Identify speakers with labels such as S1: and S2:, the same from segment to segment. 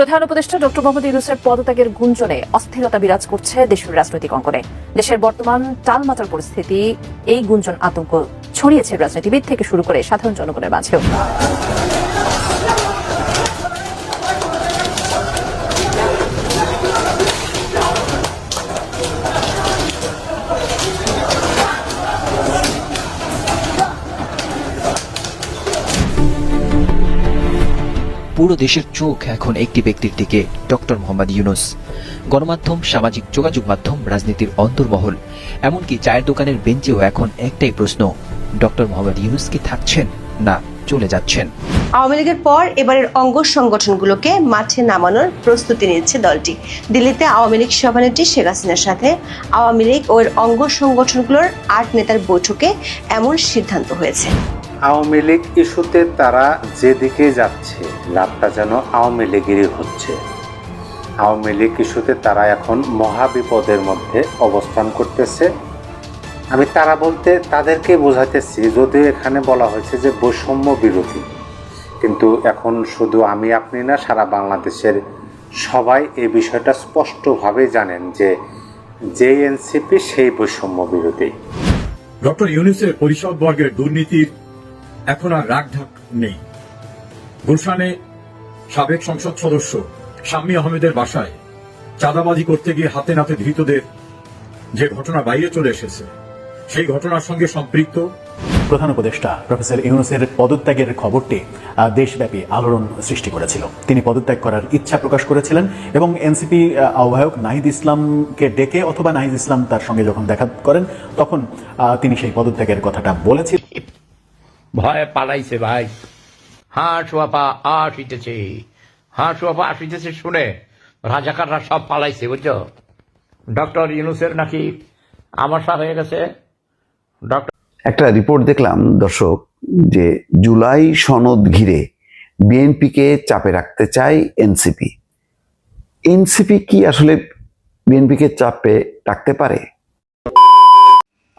S1: প্রধান উপদেষ্টা ডক্টর মোহাম্মদ ইউনুসের পদত্যাগের গুঞ্জনে অস্থিরতা বিরাজ করছে দেশের রাজনৈতিক অঙ্গনে। দেশের বর্তমান টালমাটাল পরিস্থিতি, এই গুঞ্জন আতঙ্ক ছড়িয়েছে রাজনীতিবিদ থেকে শুরু করে সাধারণ জনগণের মাঝেও।
S2: পুরো দেশের চোখ এখন একটি ব্যক্তির দিকে, ডক্টর মোহাম্মদ ইউনুস। গণমাধ্যম, সামাজিক যোগাযোগ মাধ্যম, রাজনীতির অন্তর্মহল, এমনকি চায়ের দোকানের বেঞ্চেও এখন একটাই প্রশ্ন, ডক্টর মোহাম্মদ ইউনুস কি থাকছেন না চলে যাচ্ছেন?
S3: আওয়ামী লীগের পর এবারের অঙ্গ সংগঠনগুলোকে মাঠে নামানোর প্রস্তুতি নিচ্ছে দলটি। দিল্লিতে আওয়ামী লীগ সভানেত্রী শেখ হাসিনার সাথে আওয়ামী লীগ ও এর অঙ্গ সংগঠনগুলোর আট নেতার বৈঠকে এমন সিদ্ধান্ত হয়েছে।
S4: আওয়ামী লীগ ইস্যুতে তারা যেদিকে যাচ্ছে, লাভটা যেন আওয়ামী লীগেরই হচ্ছে। আওয়ামী লীগ ইস্যুতে তারা এখন মহাবিপদের মধ্যে অবস্থান করতেছে। আমি তারা বলতে তাদেরকে বোঝাইতেছি, যদিও এখানে বলা হয়েছে যে বৈষম্য বিরোধী। কিন্তু এখন শুধু আমি, আপনি না, সারা বাংলাদেশের সবাই এই বিষয়টা স্পষ্টভাবে জানেন যে যে এনসিপি সেই বৈষম্য বিরোধী।
S5: ডক্টর ইউনুসের পরিষদ বর্গের দুর্নীতির এখন আর রাগঢাক নেই। গুলশানে সাবেক সংসদ সদস্য শাম্মী আহমেদের বাসায় চাঁদাবাজি করতে গিয়ে হাতে নাতে ধৃতদের যে ঘটনা বাইরে চলে এসেছে, সেই ঘটনার সঙ্গে সম্পৃক্ত
S6: প্রধান উপদেষ্টা প্রফেসর ইউনুসের পদত্যাগের খবরটি দেশব্যাপী আলোড়ন সৃষ্টি করেছিল। তিনি পদত্যাগ করার ইচ্ছা প্রকাশ করেছিলেন এবং এনসিপি আহ্বায়ক নাহিদ ইসলামকে ডেকে অথবা নাহিদ ইসলাম তার সঙ্গে যখন দেখা করেন, তখন তিনি সেই পদত্যাগের কথাটা বলেছিলেন।
S7: ভয়ে পালাইছে ভাই। হাঁস বাপা আসিতেছে হাঁস বাপা আসিতেছে শুনে রাজাকাররা সব পালাইছে, বুঝছ? ডক্টর ইউনুসের নাকি আমাশা হয়ে গেছে। ডক্টর
S8: একটা রিপোর্ট দেখলাম, দর্শক, যে জুলাই সনদ ঘিরে বিএনপিকে চাপে রাখতে চায় এনসিপি। এনসিপি কি আসলে বিএনপিকে চাপে রাখতে পারে?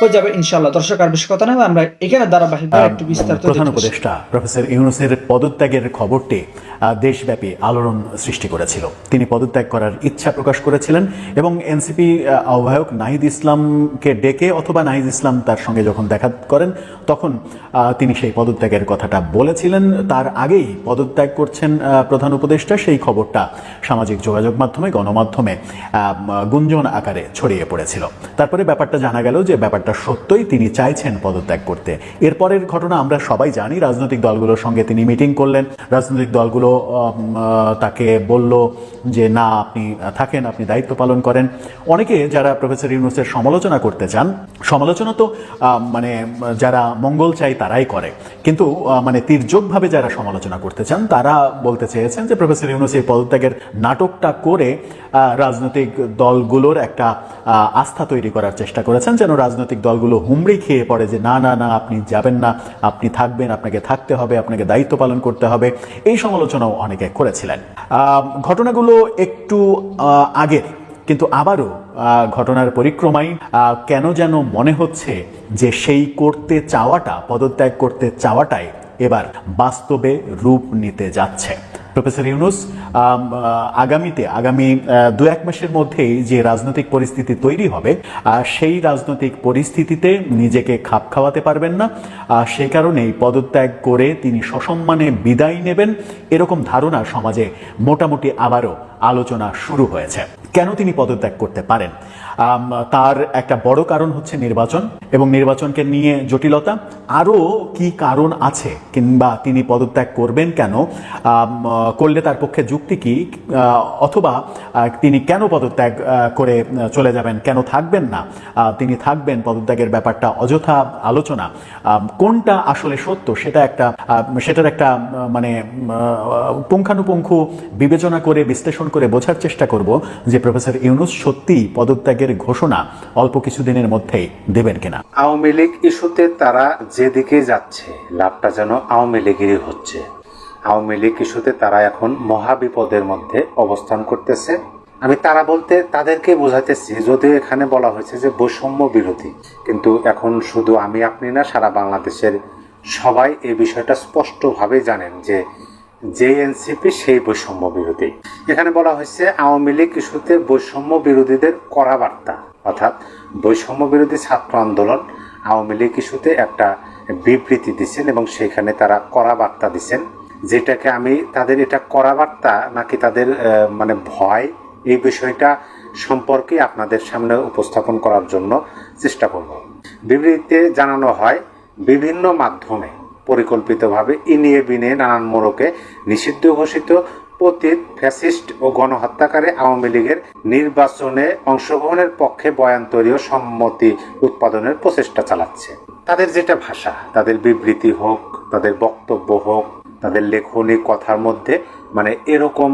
S9: হয়ে যাবে ইনশাল্লাহ দর্শক আর বেশি কথা নয় আমরা এখানে ধারাবাহিক একটু বিস্তারিত
S6: প্রধান। উপদেষ্টা প্রফেসর ইউনুসের পদত্যাগের খবরটি দেশব্যাপী আলোড়ন সৃষ্টি করেছিল। তিনি পদত্যাগ করার ইচ্ছা প্রকাশ করেছিলেন এবং এনসিপি আহ্বায়ক নাহিদ ইসলামকে ডেকে অথবা নাহিদ ইসলাম তার সঙ্গে যখন দেখা করেন, তখন তিনি সেই পদত্যাগের কথাটা বলেছিলেন। তার আগেই পদত্যাগ করছেন প্রধান উপদেষ্টা। সেই খবরটা সামাজিক যোগাযোগ মাধ্যমে, গণমাধ্যমে গুঞ্জন আকারে ছড়িয়ে পড়েছিল। তারপরে ব্যাপারটা জানা গেল যে ব্যাপারটা সত্যই তিনি চাইছেন পদত্যাগ করতে। এরপরের ঘটনা আমরা সবাই জানি। রাজনৈতিক দলগুলোর সঙ্গে তিনি মিটিং করলেন। রাজনৈতিক দলগুলো তাকে বলল যে, না, আপনি থাকেন, আপনি দায়িত্ব পালন করেন। অনেকে যারা প্রফেসর ইউনুসের সমালোচনা করতে চান, সমালোচনা তো মানে যারা মঙ্গল চাই তারাই করে। কিন্তু মানে তির্যকভাবে যারা সমালোচনা করতে চান, তারা বলতে চেয়েছেন যে, প্রফেসর ইউনুস এই পদত্যাগের নাটকটা করে রাজনৈতিক দলগুলোর একটা আস্থা তৈরি করার চেষ্টা করেছেন, যেন রাজনৈতিক দলগুলো হুমড়ি খেয়ে পড়ে যে, না না না, আপনি যাবেন না, আপনি থাকবেন, আপনাকে থাকতে হবে, আপনাকে দায়িত্ব পালন করতে হবে। এই সমালোচনাও অনেকে করেছিলেন। ঘটনাগুলো একটু আগের কিন্তু আবারও ঘটনার পরিক্রমায় কেন যেন মনে হচ্ছে যে সেই করতে চাওয়াটা, পদত্যাগ করতে চাওয়াটাই এবার বাস্তবে রূপ নিতে যাচ্ছে। প্রফেসর ইউনুস আগামীতে, আগামী দু এক মাসের মধ্যেই যে রাজনৈতিক পরিস্থিতি তৈরি হবে সেই রাজনৈতিক পরিস্থিতিতে নিজেকে খাপ খাওয়াতে পারবেন না। সে কারণেই পদত্যাগ করে তিনি সসম্মানে বিদায় নেবেন। এরকম ধারণা সমাজে মোটামুটি আবারও আলোচনা শুরু হয়েছে। কেন তিনি পদত্যাগ করতে পারেন? তার একটা বড় কারণ হচ্ছে নির্বাচন এবং নির্বাচনকে নিয়ে জটিলতা। আরও কি কারণ আছে কিংবা তিনি পদত্যাগ করবেন কেন? করলে তার পক্ষে যুক্তি কি? অথবা তিনি কেন পদত্যাগ করে চলে যাবেন? কেন থাকবেন না? তিনি থাকবেন পদত্যাগের ব্যাপারটা অযথা আলোচনা। কোনটা আসলে সত্য সেটা একটা সেটার একটা মানে পুঙ্খানুপুঙ্খ বিবেচনা করে, বিশ্লেষণ করে বোঝার চেষ্টা করব যে প্রফেসর ইউনুস সত্যি পদত্যাগের ঘোষণা অল্প কিছুদিনের মধ্যেই দেবেন কিনা।
S4: আওয়ামী লীগ ইস্যুতে তারা যেদিকে যাচ্ছে, লাভটা যেন আওয়ামী লীগেরই হচ্ছে। আওয়ামী লীগ ইস্যুতে তারা এখন মহাবিপদের মধ্যে অবস্থান করতেছে। আমি তারা বলতে তাদেরকে বোঝাতেছি যদিও এখানে বলা হয়েছে যে বৈষম্য বিরোধী, কিন্তু এখন শুধু আমি, আপনি না, সারা বাংলাদেশের সবাই এই বিষয়টা স্পষ্টভাবে জানেন যে যে এনসিপি সেই বৈষম্য বিরোধী। এখানে বলা হয়েছে আওয়ামী লীগ ইস্যুতে বৈষম্য বিরোধীদের করা বার্তা। অর্থাৎ বৈষম্য বিরোধী ছাত্র আন্দোলন আওয়ামী লীগ ইস্যুতে একটা বিবৃতি দিচ্ছেন এবং সেখানে তারা করা বার্তা দিচ্ছেন যেটাকে আমি তাদের এটা করা বার্তা নাকি তাদের মানে ভয় এই বিষয়টা সম্পর্কে আপনাদের সামনে উপস্থাপন করার জন্য চেষ্টা করব। বিবৃতিতে জানানো হয় বিভিন্ন মাধ্যমে পরিকল্পিতভাবে ইনিয়ে বিনিয়ে নানান মোড়কে নিষিদ্ধ ঘোষিত পতিত, ফ্যাসিস্ট ও গণহত্যাকারী আওয়ামী লীগের নির্বাচনে অংশগ্রহণের পক্ষে বয়ান সম্মতি উৎপাদনের প্রচেষ্টা চালাচ্ছে। তাদের যেটা ভাষা, তাদের বিবৃতি হোক, তাদের বক্তব্য হোক, তাদের লেখনী কথার মধ্যে মানে এরকম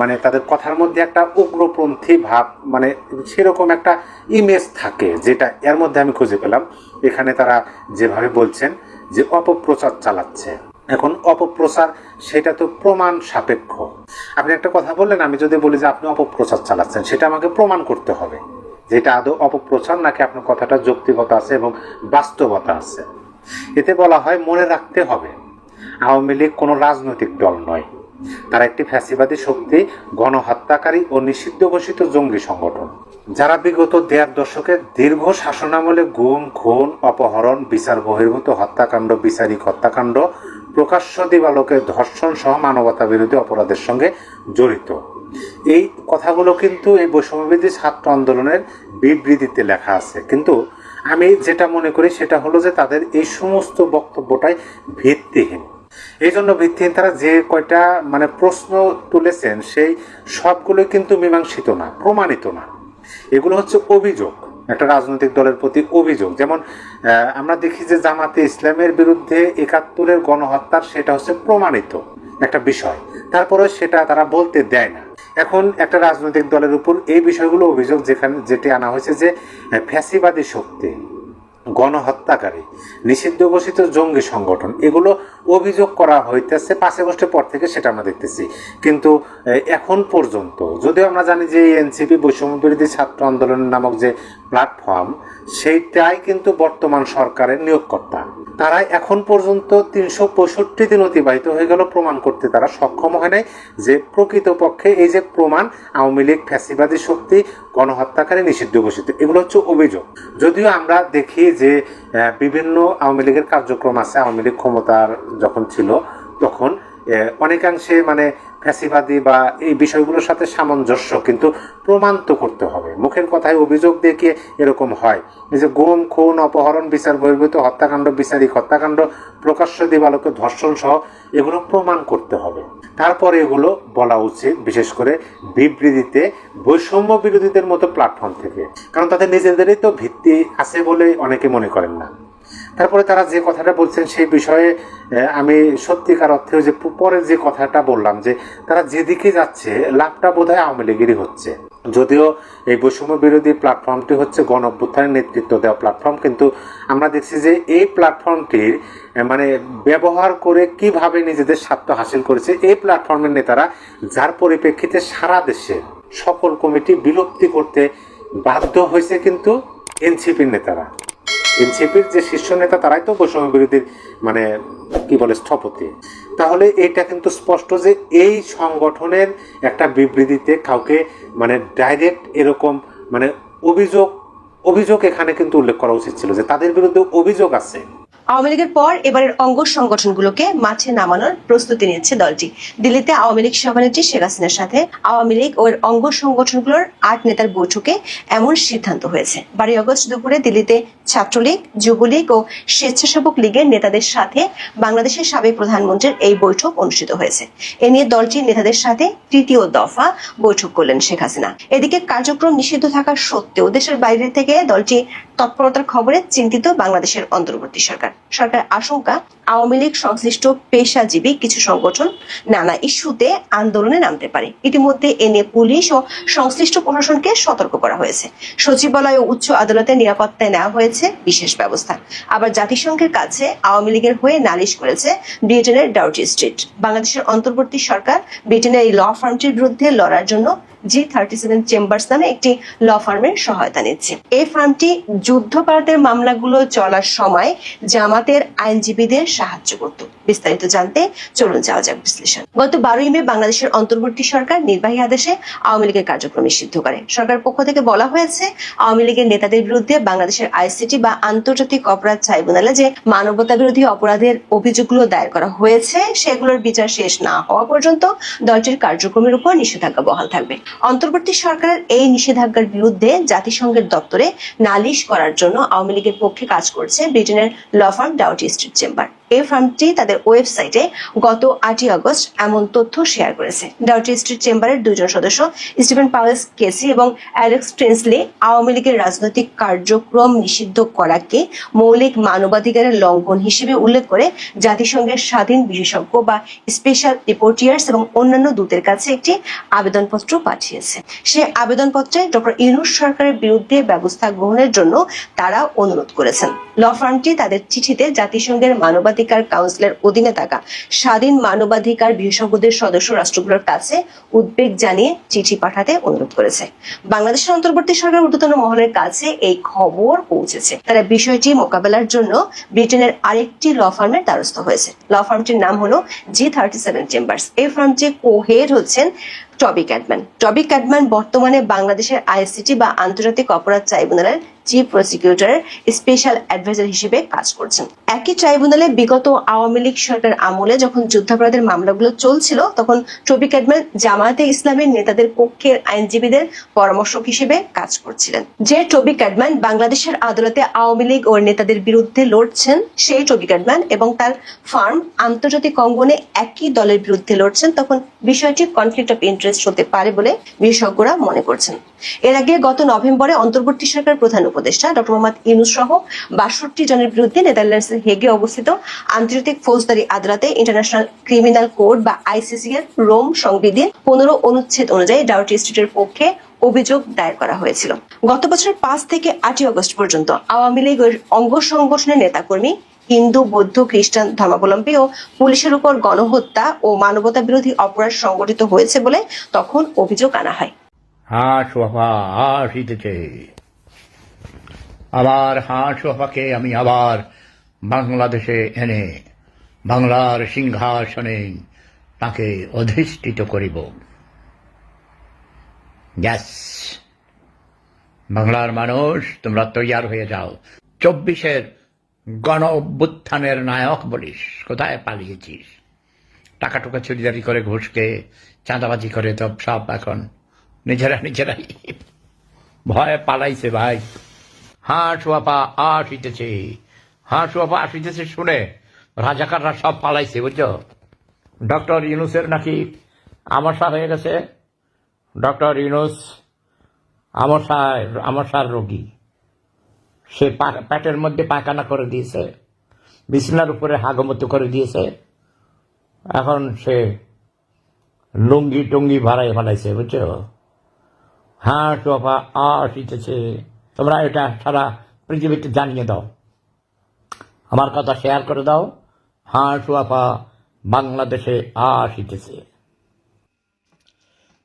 S4: মানে তাদের কথার মধ্যে একটা উগ্রপন্থী ভাব মানে সেরকম একটা ইমেজ থাকে, যেটা এর মধ্যে আমি খুঁজে পেলাম। এখানে তারা যেভাবে বলছেন যে অপপ্রচার চালাচ্ছে। এখন অপপ্রচার, সেটা তো প্রমাণ সাপেক্ষ। আপনি একটা কথা বললেন, আমি যদি বলি যে আপনি অপপ্রচার চালাচ্ছেন, সেটা আমাকে প্রমাণ করতে হবে যে এটা আদৌ অপপ্রচার নাকি আপনার কথাটা যৌক্তিকতা আছে এবং বাস্তবতা আছে। এতে বলা হয়, মনে রাখতে হবে, আওয়ামী লীগ কোনো রাজনৈতিক দল নয়। তারা একটি ফ্যাসিবাদী শক্তি, গণহত্যাকারী ও নিষিদ্ধ ঘোষিত জঙ্গি সংগঠন। যারা বিগত দেড় দশকে দীর্ঘ শাসনামলে গুম, খুন, অপহরণ, বিচার বহির্ভূত হত্যাকাণ্ড, বিচারিক হত্যাকাণ্ড, প্রকাশ্য দিবালোকে ধর্ষণ সহ মানবতা বিরোধী অপরাধের সঙ্গে জড়িত। এই কথাগুলো কিন্তু এই বৈষম্যবিধি ছাত্র আন্দোলনের বিবৃতিতে লেখা আছে। কিন্তু আমি যেটা মনে করি সেটা হলো যে তাদের এই সমস্ত বক্তব্যটাই ভিত্তিহীন। এই জন্য ভিত্তিহীন তারা যে কয়টা মানে প্রশ্ন তুলেছেন, সেই সবগুলোই কিন্তু মীমাংসিত না, প্রমাণিত না। এগুলো হচ্ছে অভিযোগ, একটা রাজনৈতিক দলের প্রতি অভিযোগ। যেমন আমরা দেখি যে জামাতে ইসলামের বিরুদ্ধে একাত্তরের গণহত্যার সেটা হচ্ছে প্রমাণিত একটা বিষয়। তারপরে সেটা তারা বলতে দেয় না। এখন একটা রাজনৈতিক দলের উপর এই বিষয়গুলো অভিযোগ যেখানে যেটি আনা হয়েছে যে ফ্যাসিবাদী শক্তি গণহত্যাকারী, নিষিদ্ধ ঘোষিত জঙ্গি সংগঠন, এগুলো অভিযোগ করা হইতেছে পাঁচ আগস্টের পর থেকে সেটা আমরা দেখতেছি। কিন্তু এখন পর্যন্ত, যদিও আমরা জানি যে এনসিপি বৈষম্য বিরোধী ছাত্র আন্দোলন নামক যে প্ল্যাটফর্ম সেইটাই কিন্তু বর্তমান সরকারের নিয়োগকর্তা। তারা এখন পর্যন্ত তিনশো পঁয়ষট্টি দিন অতিবাহিত হয়ে গেল, প্রমাণ করতে তারা সক্ষম হয় নাই যে প্রকৃতপক্ষে এই যে প্রমাণ, আওয়ামী লীগ ফ্যাসিবাদী শক্তি, গণহত্যাকারী নিষিদ্ধ ঘোষিত, এগুলো হচ্ছে অভিযোগ। যদিও আমরা দেখি যে বিভিন্ন আওয়ামী লীগের কার্যক্রম আছে, আওয়ামী লীগ ক্ষমতার যখন ছিল, তখন অনেকাংশে মানে ফ্যাসিবাদী বা এই বিষয়গুলোর সাথে সামঞ্জস্য, কিন্তু প্রমাণ তো করতে হবে। মুখের কথায় অভিযোগ দেখিয়ে এরকম হয়। এই যে গুম, খুন, অপহরণ, বিচার, বহির্ভূত হত্যাকাণ্ড, বিচারিক হত্যাকাণ্ড, প্রকাশ্য দিবালোকে ধর্ষণ সহ এগুলো প্রমাণ করতে হবে। তারপরে এগুলো বলা উচিত, বিশেষ করে বিবৃতিতে, বৈষম্য বিরোধীদের মতো প্ল্যাটফর্ম থেকে। কারণ তাদের নিজেদেরই তো ভিত্তি আছে বলে অনেকে মনে করেন না। তারপরে তারা যে কথাটা বলছেন সেই বিষয়ে আমি সত্যিকার অর্থে যে প- পরের যে কথাটা বললাম যে তারা যেদিকে যাচ্ছে, লাভটা বোধহয় আওয়ামী লীগেরই হচ্ছে। যদিও এই বৈষম্য বিরোধী প্ল্যাটফর্মটি হচ্ছে গণ নেতৃত্ব দেওয়া প্ল্যাটফর্ম কিন্তু আমরা দেখছি যে এই প্ল্যাটফর্মটির মানে ব্যবহার করে কীভাবে নিজেদের স্বার্থ হাসিল করেছে, এই প্ল্যাটফর্মের নেতারা যার পরিপ্রেক্ষিতে সারা দেশে সকল কমিটি বিলুপ্তি করতে বাধ্য হয়েছে কিন্তু এনসিপির নেতারা। এনসিপির যে শীর্ষ নেতা, তারাই তো বৈষম্য বিরোধীর মানে কি বলে, স্থপতি। তাহলে এটা কিন্তু স্পষ্ট যে এই সংগঠনের একটা বিবৃতিতে কাউকে মানে ডাইরেক্ট এরকম মানে অভিযোগ অভিযোগ এখানে কিন্তু উল্লেখ করা উচিত ছিল যে তাদের বিরুদ্ধে অভিযোগ আছে।
S3: আওয়ামী লীগের পর এবারের অঙ্গ সংগঠনগুলোকে মাঠে নামানোর প্রস্তুতি নিচ্ছে দলটি। দিল্লিতে আওয়ামী লীগ সভানেত্রী শেখ হাসিনার সাথে আওয়ামী লীগ ও অঙ্গ সংগঠনগুলোর আট নেতার বৈঠকে এমন সিদ্ধান্ত হয়েছে। বারোই অগস্ট দুপুরে দিল্লিতে ছাত্রলীগ, যুবলীগ ও স্বেচ্ছাসেবক লীগের নেতাদের সাথে বাংলাদেশের সাবেক প্রধানমন্ত্রীর এই বৈঠক অনুষ্ঠিত হয়েছে। এ নিয়ে দলটির নেতাদের সাথে তৃতীয় দফা বৈঠক করলেন শেখ হাসিনা। এদিকে কার্যক্রম নিষিদ্ধ থাকা সত্ত্বেও দেশের বাইরে থেকে দলটি তৎপরতার খবরে চিন্তিত বাংলাদেশের অন্তর্বর্তী সরকার। সরকার আশঙ্কা, আওয়ামী লীগ সংশ্লিষ্ট পেশাজীবী কিছু সংগঠন নানা ইস্যুতে আন্দোলনে নামতে পারে। ইতিমধ্যে এ নিয়ে পুলিশ ও সংশ্লিষ্ট প্রশাসনকে সতর্ক করা হয়েছে। সচিবালয় ও উচ্চ আদালতের নিরাপত্তায় নেওয়া হয়েছে বিশেষ ব্যবস্থা। আবার জাতিসংঘের কাছে আওয়ামী লীগের হয়ে নালিশ করেছে ব্রিটেনের ডাউটি স্ট্রিট। বাংলাদেশের অন্তর্বর্তী সরকার ব্রিটেনের এই ল ফার্মটির বিরুদ্ধে লড়ার জন্য জি থার্টি সেভেন চেম্বার্স নামে একটি ল ফার্মের সহায়তা নিচ্ছে। এই ফার্মটি যুদ্ধপাতের মামলাগুলো চলার সময় জামাতের আইনজীবীদের সাহায্য করত। বিস্তারিত জানতে চলুন যাওয়া যাক বিশ্লেষণ। গত বারোই মে বাংলাদেশের অন্তর্বর্তী সরকার নির্বাহী আদেশে আওয়ামী লীগের কার্যক্রম নিষিদ্ধ করে। সরকার পক্ষ থেকে বলা হয়েছে, আওয়ামী লীগের নেতাদের বিরুদ্ধে বাংলাদেশের আইসিটি বা আন্তর্জাতিক অপরাধ ট্রাইব্যুনালে যে মানবতা বিরোধী অপরাধের অভিযোগগুলো দায়ের করা হয়েছে, সেগুলোর বিচার শেষ না হওয়া পর্যন্ত দলটির কার্যক্রমের উপর নিষেধাজ্ঞা বহাল থাকবে। অন্তর্বর্তী সরকারের এই নিষেধাজ্ঞার বিরুদ্ধে জাতিসংঘের দপ্তরে নালিশ করার জন্য আওয়ামী লীগের পক্ষে কাজ করছে ব্রিটেনের লফার্ম ডাউটি স্ট্রিট চেম্বার। এই ফার্মটি তাদের ওয়েবসাইটে গত আটই আগস্ট এমন তথ্য শেয়ার করেছে। ডাউটি স্ট্রিট চেম্বারের দুজন সদস্য, স্টিফেন পাওয়েলস, কেসি এবং অ্যালেক্স ট্রেন্সলি, আওয়ামী লীগের রাজনৈতিক কার্যক্রম নিষিদ্ধ করাকে মৌলিক মানবাধিকারের লঙ্ঘন হিসেবে উল্লেখ করে জাতিসংঘের স্বাধীন বিশেষজ্ঞ বা স্পেশাল রিপোর্টিয়ার্স এবং অন্যান্য দূতের কাছে একটি আবেদনপত্র পাঠিয়েছে। সে আবেদনপত্রে ডক্টর ইউনুস সরকারের বিরুদ্ধে ব্যবস্থা গ্রহণের জন্য তারা অনুরোধ করেছেন। ল ফার্মটি তাদের চিঠিতে জাতিসংঘের মানবাধিকার কাউন্সিলের অধীনে থাকা স্বাধীন মানবাধিকার বিশেষজ্ঞদের সদস্য রাষ্ট্রগুলোর কাছে উদ্বেগ জানিয়ে চিঠি পাঠাতে অনুরোধ করেছে। বাংলাদেশের অন্তর্বর্তী সরকার ঊর্ধ্বতন মহলের কাছে এই খবর পৌঁছেছে। তারা বিষয়টি মোকাবেলার জন্য ব্রিটেনের আরেকটি ল ফার্মের দ্বারস্থ হয়েছে। ল ফার্মটির নাম হলো জি থার্টি সেভেন চেম্বার্স এই ফার্মটি কোহেড হচ্ছেন টবি ক্যাডম্যান টবি ক্যাডম্যান বর্তমানে বাংলাদেশের আইসিটি বা আন্তর্জাতিক অপরাধ ট্রাইব্যুনালের চিফ প্রসিকিউটরের স্পেশাল অ্যাডভাইজার হিসেবে কাজ করছেন। একই ট্রাইব্যুনালে বিগত আওয়ামী লীগ সরকার আমলে যখন যুদ্ধাপরাধের মামলাগুলো চলছিল, তখন টবি ক্যাডম্যান জামায়াতে ইসলামের নেতাদের পক্ষের আইনজীবীদের পরামর্শক হিসেবে কাজ করছিলেন। যে টবি ক্যাডম্যান বাংলাদেশের আদালতে আওয়ামী লীগ ও নেতাদের বিরুদ্ধে লড়ছেন, সেই টবি ক্যাডম্যান এবং তার ফার্ম আন্তর্জাতিক অঙ্গনে একই দলের বিরুদ্ধে লড়ছেন, তখন বিষয়টি কনফ্লিক্ট অফ ইন্টারেস্ট হতে পারে বলে বিশেষজ্ঞরা মনে করছেন। এর আগে গত নভেম্বরে অন্তর্বর্তী সরকার প্রধান উপদেষ্টা ডক্টর মোহাম্মদ ইউনুস সহ বাষট্টি জনের বিরুদ্ধে নেদারল্যান্ডসের হেগে অবস্থিত আন্তর্জাতিক ফৌজদারি আদালতে ইন্টারন্যাশনাল ক্রিমিনাল কোড বা আইসিসি এর রোম সংবিধির পনেরো অনুচ্ছেদ অনুযায়ী ডাউটি স্ট্রিটের পক্ষে অভিযোগ দায়ের করা হয়েছিল। গত বছর পাঁচ থেকে আটই আগস্ট পর্যন্ত আওয়ামী লীগের অঙ্গ সংগঠনের নেতাকর্মী হিন্দু, বৌদ্ধ, খ্রিস্টান ধর্মাবলম্বী ও পুলিশের উপর গণহত্যা ও মানবতা বিরোধী অপরাধ সংগঠিত হয়েছে বলে তখন অভিযোগ আনা হয়।
S7: হাঁস আসিতেছে আবার হাঁস আমি আবার বাংলাদেশে এনে, বাংলার সিংহাসনে তাকে অধিষ্ঠিত করিব। গ্যাস। বাংলার মানুষ, তোমরা তৈয়ার হয়ে যাও। চব্বিশের গণ অভ্যুত্থানের নায়ক বলিস। কোথায় পালিয়েছিস? টাকা টুকা চুরিদারি করে ঘুষকে, চাঁদাবাজি করে তো সব এখন। নিজেরা নিজেরাই ভয়ে পালাইছে ভাই। হাঁস বাপা আসিতেছে হাঁস বাপা আসিতেছে শুনে রাজাকাররা সব পালাইছে, বুঝছ? ডক্টর ইউনুসের নাকি আমসা হয়ে গেছে? ডক্টর ইউনুস আমসায় আমসার রোগী। সে পা- পেটের মধ্যে পায়খানা করে দিয়েছে। বিছনার উপরে হাগমতো করে দিয়েছে। এখন সে লুঙ্গি টুঙ্গি ভাড়াই ফেলাইছে, বুঝছ? হ্যাঁ সোফা আসিতেছে। তোমরা এটা সারা পৃথিবীতে জানিয়ে দাও। আমার কথা শেয়ার করে দাও। হ্যাঁ সোফা বাংলাদেশে আসিতেছে।